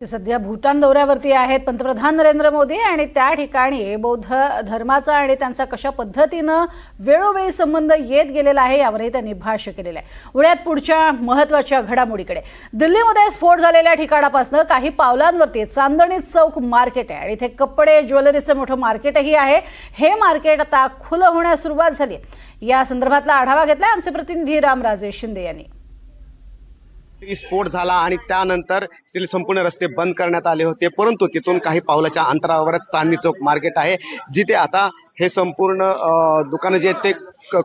ते सध्या भूतान दौऱ्यावरती आहेत. पंतप्रधान नरेंद्र मोदी आणि त्या ठिकाणी बौद्ध धर्माचा आणि त्यांचा कशा पद्धतीनं वेळोवेळी संबंध येत गेलेला आहे यावरही त्यांनी भाष्य केलेलं आहे. पुण्यात पुढच्या महत्त्वाच्या घडामोडीकडे. दिल्लीमध्ये स्फोट झालेल्या ठिकाणापासून काही पावलांवरती चांदणी चौक मार्केट आहे आणि इथे कपडे ज्वेलरीचं मोठं मार्केटही आहे. हे मार्केट आता खुलं होण्यास सुरुवात झाली आहे. या संदर्भातला आढावा घेतला आमचे प्रतिनिधी रामराजे शिंदे यांनी. स्फोट झाला आणि त्यानंतर तिथले संपूर्ण रस्ते बंद करण्यात आले होते. परंतु तिथून काही पावलाच्या अंतरावरच चांदणी चौक मार्केट आहे जिथे आता हे संपूर्ण दुकानं जे आहेत ते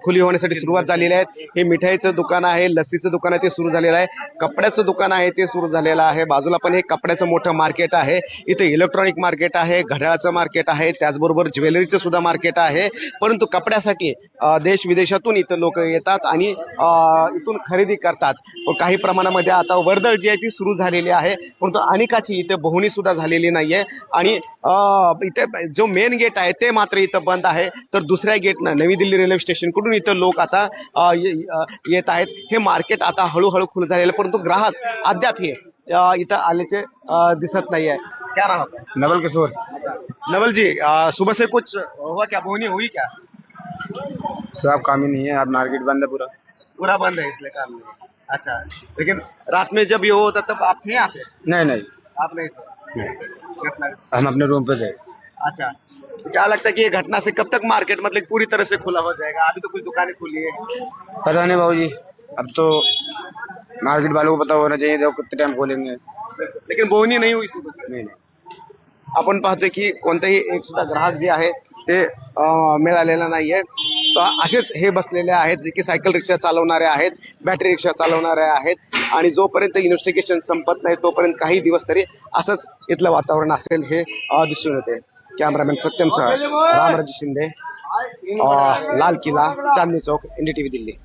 खुली होण्यासाठी सुरुवात झालेली आहेत. हे मिठाईचं दुकान आहे लस्सीचं दुकान आहे ते सुरू झालेलं आहे. कपड्याचं दुकान आहे ते सुरू झालेलं आहे. बाजूला पण हे कपड्याचं मोठं मार्केट आहे. इथे इलेक्ट्रॉनिक मार्केट आहे घड्याळाचं मार्केट आहे त्याचबरोबर ज्वेलरीचं सुद्धा मार्केट आहे. परंतु कपड्यासाठी देश विदेशातून इथं लोक येतात आणि इथून खरेदी करतात. काही प्रमाणामध्ये आता वर्दळ जी आहे ती सुरू झालेली आहे. परंतु अनेकाची इथे बहुणी सुद्धा झालेली नाहीये. आणि इथे जो मेन गेट आहे ते मात्र इथं बंद आहे तर दुसऱ्या गेटनं नवी दिल्ली रेल्वे स्टेशनकडून इथं लोक आता येत आहेत. हे मार्केट आता हळूहळू खुलं झालेलं आहे, परंतु ग्राहक अद्याप हे इथं आल्याचे दिसत नाहीये. क्या नाम है आपका? नवल किशोर. नवल जी सुबह से कुछ हुआ क्या? बहुनी हुई क्या? साहब काम ही नहीं है अब मार्केट बंद है पूरा। पूरा बंद है इसलिए काम नहीं अच्छा लेकिन रात में जब ये होता तब आप थे यहाँ पे नहीं नहीं। आप नहीं थे हम अपने रूम पे थे। अच्छा। क्या लगता है कि ये घटना से कब तक मार्केट मतलब पूरी तरह से खुला हो जाएगा? अभी तो कुछ दुकानें खुली है। पता नहीं बाबू जी। अब तो मार्केट वालों को पता होना चाहिए देखो कितने टाइम खोलेंगे। लेकिन बोहनी नहीं हुई सुबह से। नहीं नहीं। आपण पाहतोय की कोणताही एक सुद्धा ग्राहक जे आहे ते मिळालेला नाहीये तर असेच हे बसलेले आहेत जे की सायकल रिक्षा चालवणारे आहेत बॅटरी रिक्षा चालवणारे आहेत. आणि जोपर्यंत इन्व्हेस्टिगेशन संपत नाही तोपर्यंत काही दिवस तरी असंच इथलं वातावरण असेल हे दिसून येते. कॅमेरामॅन सत्यम सह रामराजे शिंदे लाल किल्ला चांदणी चौक एनडीटीव्ही दिल्ली